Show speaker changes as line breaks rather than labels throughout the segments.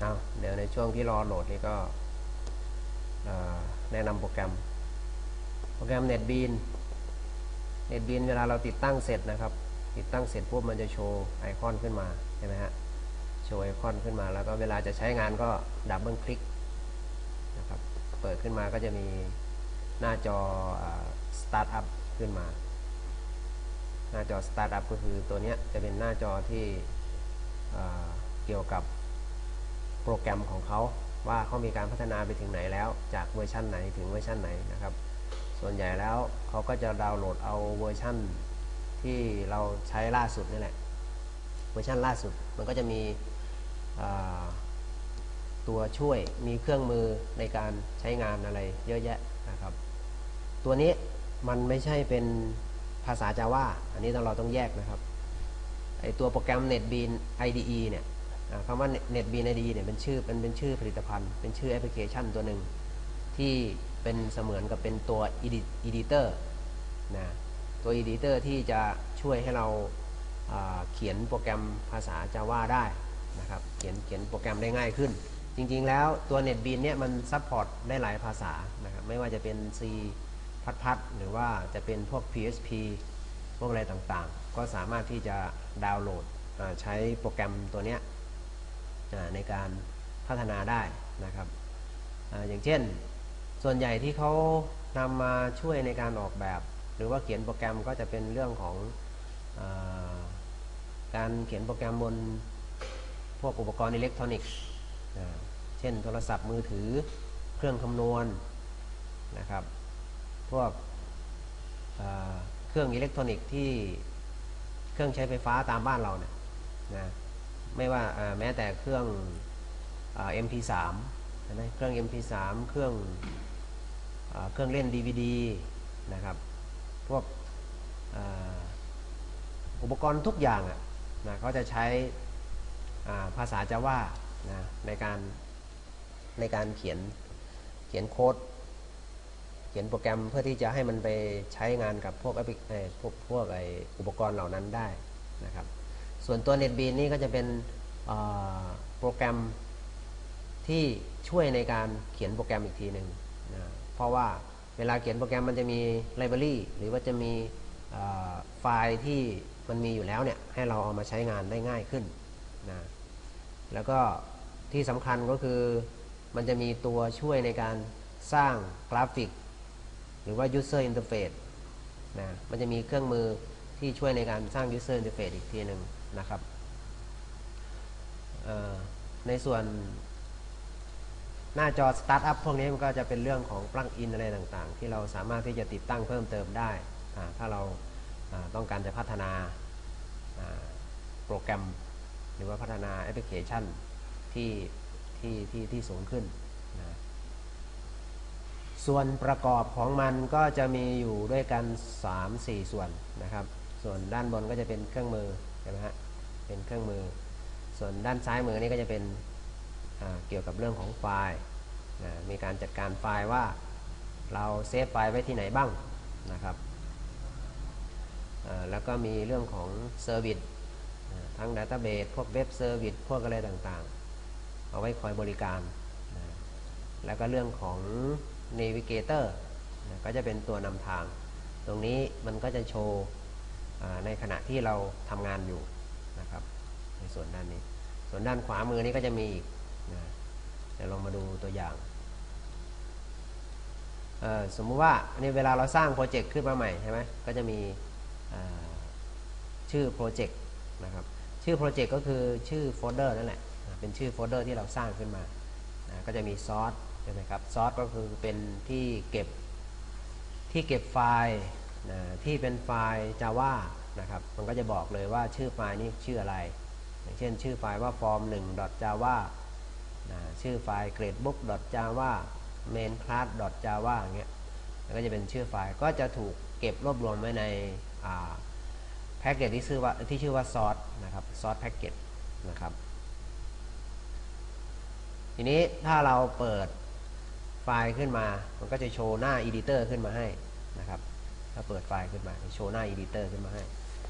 เอาเดี๋ยวในช่วงที่รอโหลดนี่ก็แนะนำโปรแกรม โปรแกรม NetBean NetBean เวลาเราติดตั้งเสร็จนะครับ ติดตั้งเสร็จปุ๊บมันจะโชว์ไอคอนขึ้นมาใช่ไหมฮะโชว์ไอคอนขึ้นมาแล้วก็เวลาจะใช้งานก็ดับเบิลคลิกนะครับเปิดขึ้นมาก็จะมีหน้าจอสตาร์ทอัพขึ้นมา หน้าจอสตาร์ทอัพก็คือตัวนี้จะเป็นหน้าจอที่เกี่ยวกับ โปรแกรมของเขาว่าเขามีการพัฒนาไปถึงไหนแล้ว จากเวอร์ชันไหนถึงเวอร์ชันไหนนะครับ ส่วนใหญ่แล้วเขาก็จะดาวน์โหลดเอาเวอร์ชันที่เราใช้ล่าสุดนี่แหละ เวอร์ชันล่าสุดมันก็จะมีตัวช่วยมีเครื่องมือในการใช้งานอะไรเยอะแยะนะครับ ตัวนี้มันไม่ใช่เป็นภาษา Java อันนี้เราต้องแยกนะครับไอตัวโปรแกรม NetBean IDE เนี่ย คำว่า NetBNID เนี่ยเป็นชื่อเป็นเป็นชื่อผลิตภัณฑ์ เป็นชื่อแอปพลิเคชันตัวหนึ่งที่เป็นเสมือนกับเป็นตัว Editor นะตัว editor ที่จะช่วยให้เราเขียนโปรแกรมภาษา Java ได้นะครับเขียนเขียนโปรแกรมได้ง่ายขึ้น จริง ๆ แล้วตัว NetBean เนี่ยมันซัพพอร์ตได้หลายภาษานะครับไม่ว่าจะเป็น C พัดพัดหรือว่าจะเป็นพวก PHP พวกอะไรต่างๆ ก็สามารถที่จะดาวน์โหลดใช้โปรแกรมตัวเนี้ย ในการพัฒนาได้นะครับออย่างเช่น ส่วนใหญ่ที่เขานำมาช่วยในการออกแบบ หรือว่าเขียนโปรแกรมก็จะเป็นเรื่องของอการเขียนโปรแกรมบนพวกอุปกรณ์อิเล็กทรอนิกส์เช่น โทรศัพท์มือถือเครื่องคำนวณนะครับ พวกเครื่องอิเล็กทรอนิกส์ที่เครื่องใช้ไฟฟ้าตามบ้านเราเนี่ยนะ ไม่ว่าแม้แต่เครื่อง MP3 ใช่ไหมเครื่อง MP3 เครื่องอเครื่องเล่น DVD นะครับ พวกอ,อุปกรณ์ทุกอย่างอะนะเขาจะใช้อ่าภาษา Java นะในการในการเขียนเขียนโค้ด เขียนโปรแกรมเพื่อที่จะให้มันไปใช้งานกับพวกแอปพลิเอ่อพวกพวกไออุปกรณ์เหล่านั้นได้นะครับ ส่วนตัว NetBeans นี่ก็จะเป็นโปรแกรมที่ช่วยในการเขียนโปรแกรมอีกทีหนึ่งนะเพราะว่าเวลาเขียนโปรแกรมมันจะมีไลบรารีหรือว่าจะมีไฟล์ที่มันมีอยู่แล้วเนี่ยให้เราเอามาใช้งานได้ง่ายขึ้นนะแล้วก็ที่สำคัญก็คือมันจะมีตัวช่วยในการสร้างกราฟิก หรือว่า user interface นะมันจะมีเครื่องมือที่ช่วยในการสร้าง user interface อีกทีหนึ่ง นะครับในส่วนหน้าจอ startup พพวกนี้มันก็จะเป็นเรื่องของ plug-in อะไรต่างๆ ที่เราสามารถที่จะติดตั้งเพิ่มเติมได้ ถ้าเราต้องการจะพัฒนาอ่าโปรแกรม หรือว่าพัฒนาแอปพลิเคชันที่ที่ที่ที่สูงขึ้นนะส่วนประกอบของมันก็จะมีอยู่ด้วยกัน 3-4 ส่วนนะครับ ส่วนด้านบนก็จะเป็นเครื่องมือใช่ไหมฮะ เป็นเครื่องมือ ส่วนด้านซ้ายมือนี่ก็จะเป็นเกี่ยวกับเรื่องของไฟล์นะมีการจัดการไฟล์ว่าเราเซฟไฟล์ไว้ที่ไหนบ้างนะครับแล้วก็มีเรื่องของเซอร์วิสทั้ง Database พวกเว็บเซอร์วิสพวกอะไรต่างๆ เอาไว้คอยบริการนะแล้วก็เรื่องของ Navigator นะก็จะเป็นตัวนำทาง ตรงนี้มันก็จะโชว์ในขณะที่เราทำงานอยู่ นะครับ ในส่วนด้านนี้ ส่วนด้านขวามือนี้ก็จะมีอีกนะเดี๋ยวลองมาดูตัวอย่างสมมุติว่าอันนี้เวลาเราสร้างโปรเจกต์ขึ้นมาใหม่ใช่ไหมก็จะมีชื่อโปรเจกต์นะครับ ชื่อโปรเจกต์ก็คือชื่อโฟลเดอร์นั่นแหละ เป็นชื่อโฟลเดอร์ที่เราสร้างขึ้นมานะก็จะมีซอสใช่ไหมครับ ซอสก็คือเป็นที่เก็บที่เก็บไฟล์นะที่เป็นไฟล์ Java นะครับ มันก็จะบอกเลยว่าชื่อไฟล์นี้ชื่ออะไร อย่างเช่น ชื่อไฟล์ว่า form 1 java นะชื่อไฟล์ gradebook java main class java อย่างเงี้ยแล้วก็จะเป็นชื่อไฟล์ ก็จะถูกเก็บรวบรวมไว้ในแพ็กเกจที่ชื่อว่าที่ชื่อว่า source นะครับ source package นะครับ ทีนี้ถ้าเราเปิดไฟล์ขึ้นมา มันก็จะโชว์หน้า editor ขึ้นมาให้นะครับ ถ้าเปิดไฟล์ขึ้นมาจะโชว์หน้า editor ขึ้นมาให้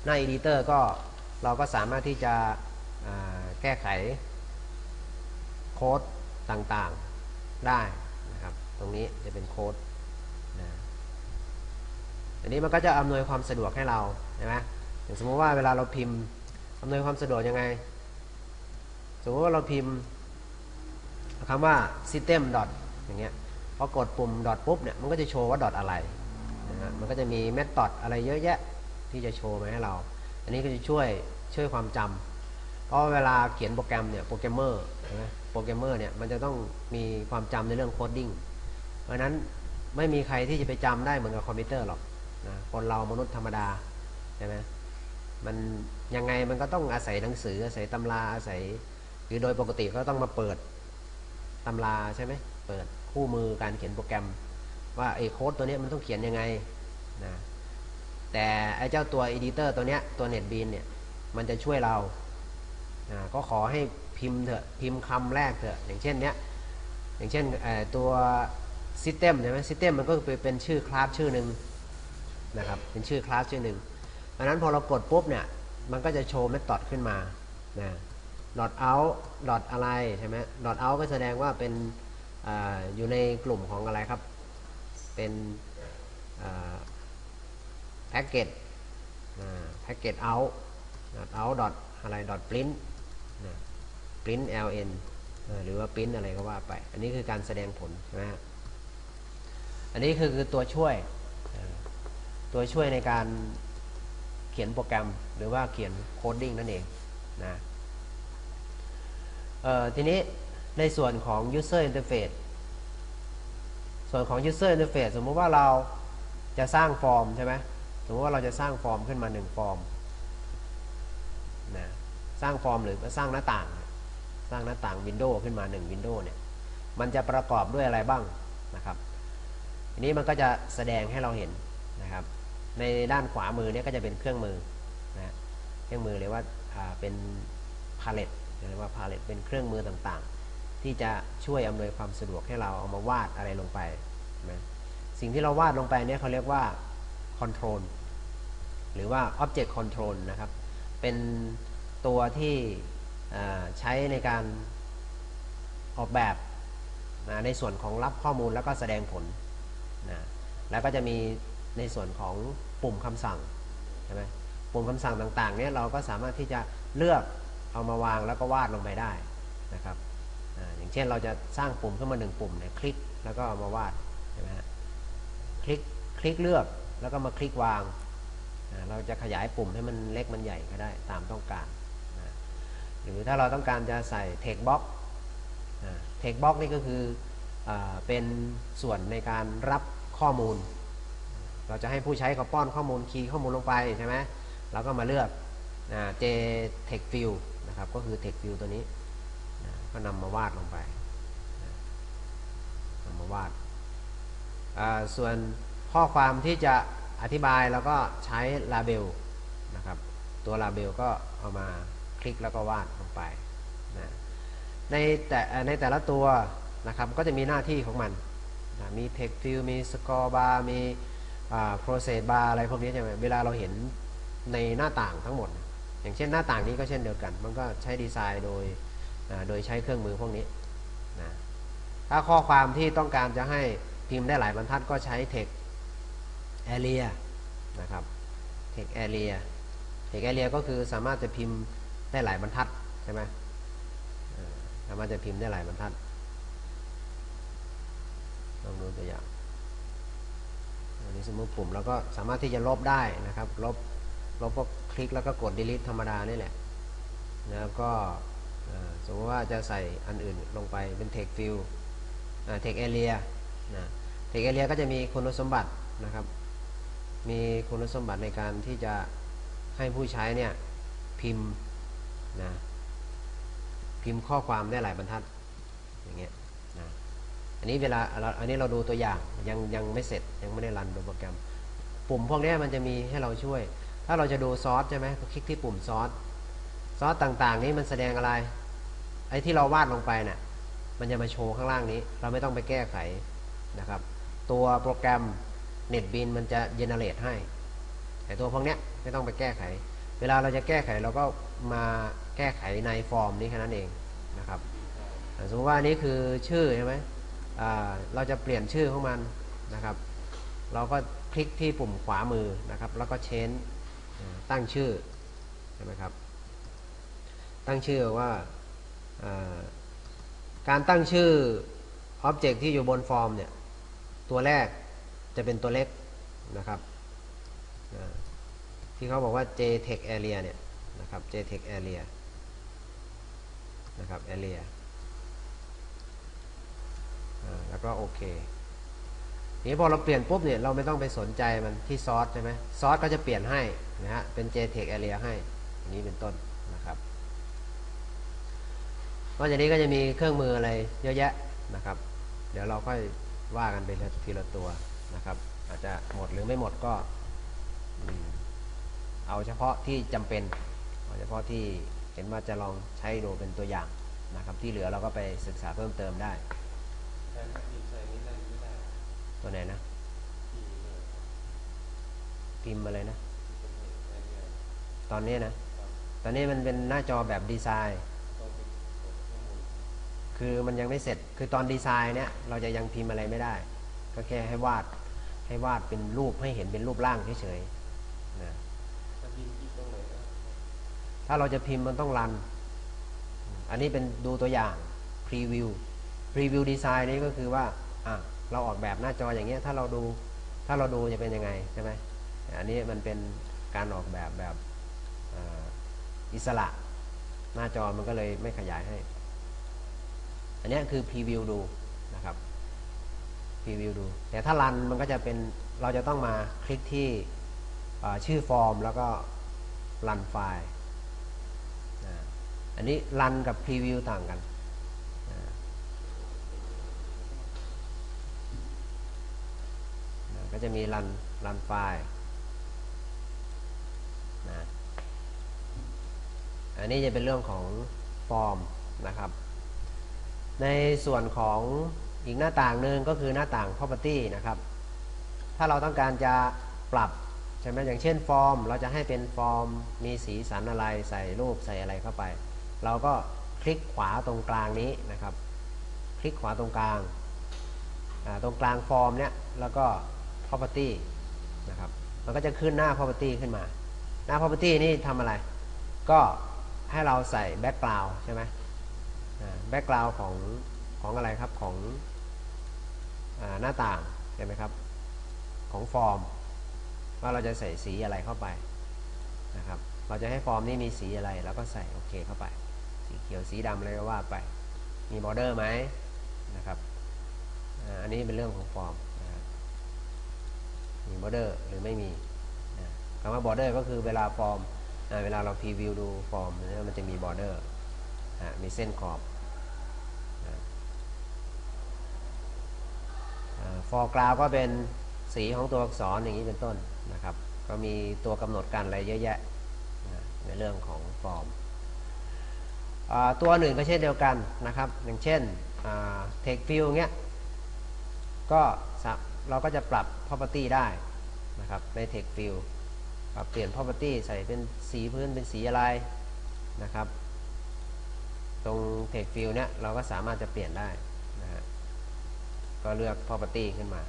หน้า editor ก็เราก็สามารถที่จะแก้ไขโค้ดต่างๆได้นะครับ ตรงนี้จะเป็นโค้ดนะอันนี้มันก็จะอำนวยความสะดวกให้เราใช่ไหมอย่างสมมติว่าเวลาเราพิมพ์อำนวยความสะดวกยังไง สมมติว่าเราพิมพ์คำว่า system อย่างเงี้ยพอกดปุ่ม dot ปุ๊บเนี่ยมันก็จะโชว์ว่า dot อะไรนะฮะมันก็จะมี method อะไรเยอะแยะ ที่จะโชว์มาให้เรา อันนี้ก็จะช่วยช่วยความจำเพราะเวลาเขียนโปรแกรมเนี่ยโปรแกรมเมอร์ใช่ไหมโปรแกรมเมอร์เนี่ยมันจะต้องมีความจำในเรื่องโคดดิ้งเพราะนั้นไม่มีใครที่จะไปจำได้เหมือนกับคอมพิวเตอร์หรอกนะคนเรามนุษย์ธรรมดาใช่ไหมมันยังไงมันก็ต้องอาศัยหนังสืออาศัยตำราอาศัยหรือโดยปกติก็ต้องมาเปิดตำราใช่ไหมเปิดคู่มือการเขียนโปรแกรม ว่าไอ้โค้ดตัวนี้มันต้องเขียนยังไงนะ แต่ไอ้เจ้าตัว editor ตัวเนี้ยตัว NetBeans เนี่ยมันจะช่วยเราก็ขอให้พิมพ์เถอะพิมพ์คำแรกเถอะอย่างเช่นเนี้ยอย่างเช่นตัว system ใช่ไหม system มันก็เป็นชื่อคลาสชื่อหนึ่งนะครับเป็นชื่อคลาสชื่อหนึ่งเพราะนั้นพอเรากดปุ๊บเนี่ยมันก็จะโชว์ method ขึ้นมานะ dot out dot อะไรใช่ไหม dot out ก็แสดงว่าเป็นออยู่ในกลุ่มของอะไรครับ เป็น แพ็กเกจแพ็กเกจ out dot out dot อะไร dot print นะ print ln หรือว่า print อะไรก็ว่าไป อันนี้คือการแสดงผลใช่ไหมฮะอันนี้คือคือตัวช่วยตัวช่วยในการเขียนโปรแกรมหรือว่าเขียนโคดดิ้งนั่นเองนะทีนี้ในส่วนของ user interface ส่วนของ user interface สมมุติว่าเราจะสร้างฟอร์มใช่ไหม สมมติว่าเราจะสร้างฟอร์มขึ้นมาหนึ่งฟอร์มนะสร้างฟอร์มหรือสร้างหน้าต่าง สร้างหน้าต่างวินโดว์ขึ้นมา1วินโดว์เนี่ยมันจะประกอบด้วยอะไรบ้างนะครับทีนี้มันก็จะแสดงให้เราเห็นนะครับ ในด้านขวามือเนี่ยก็จะเป็นเครื่องมือนะเครื่องมือเรียกว่าาเป็นพาเลตเรียกว่าพาเลตเป็นเครื่องมือต่างๆ ที่จะช่วยอำนวยความสะดวกให้เราเอามาวาดอะไรลงไปนะสิ่งที่เราวาดลงไปเนี่ยเขาเรียกว่า control หรือว่า object control นะครับ เป็นตัวที่ใช้ในการออกแบบนะในส่วนของรับข้อมูลแล้วก็แสดงผลนะแล้วก็จะมีในส่วนของปุ่มคำสั่งใช่ไหมปุ่มคำสั่งต่างๆเนี่ยเราก็สามารถที่จะเลือกเอามาวางแล้วก็วาดลงไปได้นะครับอย่างเช่นเราจะสร้างปุ่มขึ้นมาหนึ่งปุ่มเนี่ยคลิกแล้วก็เอามาวาดใช่ไหมคลิกคลิกเลือกแล้วก็มาคลิกวาง เราจะขยายปุ่มให้มันเล็กมันใหญ่ก็ได้ตามต้องการนะหรือถ้าเราต้องการจะใส่ text box เทคบ็อกนี่ก็คืออเป็นส่วนในการรับข้อมูล เราจะให้ผู้ใช้เขาป้อนข้อมูลคีย์ข้อมูลลงไปใช่ไหมเราก็มาเลือกนะ J Text Field นะครับก็คือ Text Field ตัวนี้นะก็นำมาวาดลงไปนะนำมาวาดส่วนข้อความที่จะ อธิบายเราก็ใช้ Label นะครับ ตัว Label ก็เอามาคลิกแล้วก็วาดลงไปนะในแต่ในแต่ละตัวนะครับก็จะมีหน้าที่ของมันนะมี text field มี score bar มีอ่า process bar อะไรพวกนี้ใช่ไหมเวลาเราเห็นในหน้าต่างทั้งหมด อย่างเช่นหน้าต่างนี้ก็เช่นเดียวกัน มันก็ใช้ดีไซน์โดยอ่าโดยใช้เครื่องมือพวกนี้นะถ้าข้อความที่ต้องการจะให้พิมพ์ได้หลายบรรทัดก็ใช้ text area นะครับ text area text area ก็คือสามารถจะพิมพ์ได้หลายบรรทัดใช่ไหมสามารถจะพิมพ์ได้หลายบรรทัดลองดูตัวอย่างอันนี้สมมติปุ่มแล้วก็สามารถที่จะลบได้นะครับ ลบ ลบก็คลิกแล้วก็กด delete ธรรมดานี่แหละ แล้วก็สมมติว่าจะใส่อันอื่นลงไปเป็น text field text area นะ text area ก็จะมีคุณสมบัตินะครับ มีคุณสมบัติในการที่จะให้ผู้ใช้เนี่ยพิมพ์นะพิมพ์ข้อความได้หลายบรรทัดอย่างเงี้ยนะอันนี้เวลาอันนี้เราดูตัวอย่างยังยังไม่เสร็จยังไม่ได้รันดูโปรแกรม ปุ่มพวกนี้มันจะมีให้เราช่วย ถ้าเราจะดูซอสใช่ไหมก็คลิกที่ปุ่มซอสซอสต่างๆ นี้มันแสดงอะไรไอ้ที่เราวาดลงไปเนะ่ยมันจะมาโชว์ข้างล่างนี้ เราไม่ต้องไปแก้ไขนะครับ ตัวโปรแกรม NetBeans มันจะเจเนเรตให้แต่ตัวพวกเนี้ยไม่ต้องไปแก้ไข เวลาเราจะแก้ไขเราก็มาแก้ไขในฟอร์มนี้แค่นั้นเองนะครับสมมติว่านี้คือชื่อใช่ไหมเราจะเปลี่ยนชื่อของมันนะครับ เราก็คลิกที่ปุ่มขวามือนะครับ แล้วก็เชนตั้งชื่อใช่ไหมครับ ตั้งชื่อว่าอ่าการตั้งชื่ออ็อบเจกต์ที่อยู่บนฟอร์มเนี่ย ตัวแรก จะเป็นตัวเล็กนะครับที่เขาบอกว่า JText Area เนี่ยนะครับ JText Area นะครับ Area แล้วก็โอเคนี้พอเราเปลี่ยนปุ๊บเนี่ยเราไม่ต้องไปสนใจมันที่ซอสใช่ไหมซอสก็จะเปลี่ยนให้นะฮะเป็น JText Area ให้อย่างนี้เป็นต้นนะครับนอกจากนี้ก็จะมีเครื่องมืออะไรเยอะแยะนะครับ เดี๋ยวเราค่อยว่ากันไปทีละตัว นะครับ อาจจะหมดหรือไม่หมดก็เอาเฉพาะที่จำเป็น เอาเฉพาะที่เห็นว่าจะลองใช้ดูเป็นตัวอย่างนะครับ ที่เหลือเราก็ไปศึกษาเพิ่มเติมได้ตัวไหนนะพิมพ์อะไรนะ
ที่เป็นเหตุการณ์เนี่ย
ตอนนี้นะ ตอนนี้มันเป็นหน้าจอแบบดีไซน์ คือมันยังไม่เสร็จ คือตอนดีไซน์เนี่ยเราจะยังพิมพ์อะไรไม่ได้ ก็แค่ให้วาดให้วาดเป็นรูปให้เห็นเป็นรูปร่างเฉยๆนะ
ถ้า
เราจะพิมพ์มันต้องรัน อันนี้เป็นดูตัวอย่างพรีวิวพรีวิวดีไซน์นี้ก็คือว่าอะเราออกแบบหน้าจออย่างเงี้ยถ้าเราดูถ้าเราดูจะเป็นยังไงใช่ไหมอันนี้มันเป็นการออกแบบแบบอ,อิสระ หน้าจอมันก็เลยไม่ขยายให้ อันนี้คือพรีวิวดูนะครับ รีวิวดู แต่ถ้ารันมันก็จะเป็นเราจะต้องมาคลิกที่ชื่อฟอร์มแล้วก็รันไฟล์อันนี้รันกับพรีวิวต่างกันก็จะมีรันรันไฟล์นะอันนี้จะเป็นเรื่องของฟอร์มนะครับ ในส่วนของ อีกหน้าต่างหนึ่งก็คือหน้าต่าง property นะครับ ถ้าเราต้องการจะปรับใช่ไหมอย่างเช่นฟอร์ม เราจะให้เป็นฟอร์มมีสีสันอะไรใส่รูปใส่อะไรเข้าไป เราก็คลิกขวาตรงกลางนี้นะครับ คลิกขวาตรงกลางตรงกลางฟอร์มเนี้ยแล้วก็ property นะครับมันก็จะขึ้นหน้า property ขึ้นมา หน้า property นี่ทำอะไร ก็ให้เราใส่ background ใช่ไหมแบ็กกราวของของอะไรครับของ หน้าต่างใช่ไหมครับของฟอร์ม ว่าเราจะใส่สีอะไรเข้าไปนะครับเราจะให้ฟอร์มนี้มีสีอะไรแล้วก็ใส่โอเคเข้าไป สีเขียวสีดำอะไรก็ว่าไป มีบอร์เดอร์ไหมนะครับอันนี้เป็นเรื่องของฟอร์มมีบอร์เดอร์หรือไม่มีคำว่าบอร์เดอร์ก็คือเวลาฟอร์มเวลาเราพรีวิวดูฟอร์มมันจะมีบอร์เดอร์มีเส้นขอบ ฟอร์กราวก็เป็นสีของตัวอักษรอย่างนี้เป็นต้นนะครับ ก็มีตัวกำหนดการอะไรเยอะแยะในเรื่องของฟอร์มตัวหนึ่งก็เช่นเดียวกันนะครับ อย่างเช่นเทคฟิลเงี้ยก็เราก็จะปรับ property ได้นะครับใน text field ปรับเปลี่ยน property ใส่เป็นสีพื้นเป็นสีอะไรนะครับ ตรง text field เนี้ยเราก็สามารถจะเปลี่ยนได้ ก็เลือก property ขึ้นมา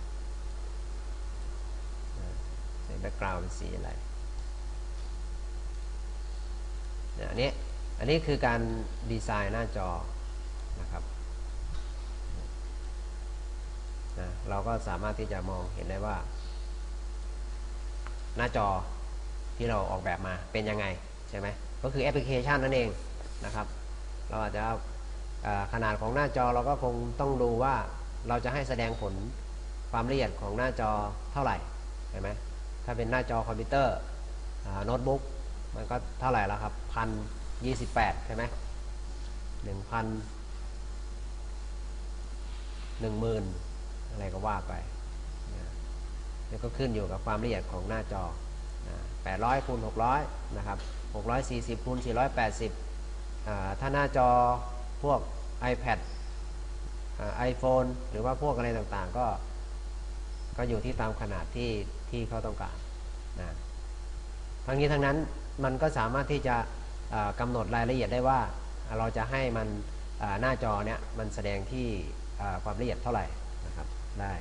นะใส่ background เป็นสีอะไรเนี่ยอันนี้อันนี้คือการดีไซน์หน้าจอนะครับนะเราก็สามารถที่จะมองเห็นได้ว่า หน้าจอที่เราออกแบบมาเป็นยังไง ใช่ไหมก็คือแอปพลิเคชันนั่นเองนะครับ เราอาจจะขนาดของหน้าจอเราก็คงต้องดูว่า เราจะให้แสดงผลความละเอียดของหน้าจอเท่าไหร่ใช่ไหมถ้าเป็นหน้าจอคอมพิวเตอร์โน้ตบุ๊กมันก็เท่าไหร่แล้วครับพันยี่สิบแปดใช่ไหมหนึ่งพันหนึ่งหมื่นอะไรก็ว่าไปนี่ก็ขึ้นอยู่กับความละเอียดของหน้าจอแปดร้อยคูณหกร้อยนะครับหกร้อยสี่สิบคูณสี่ร้อยแปดสิบถ้าหน้าจอพวก iPad ไอโฟนหรือว่าพวกอะไรต่างๆ ก็ ก็อยู่ที่ตามขนาดที่ที่เขาต้องการนะทั้งนี้ทั้งนั้นมันก็สามารถที่จะอ่ากำหนดรายละเอียดได้ว่าเราจะให้มันหน้าจอเนี้ยมันแสดงที่ความละเอียดเท่าไหร่นะครับได้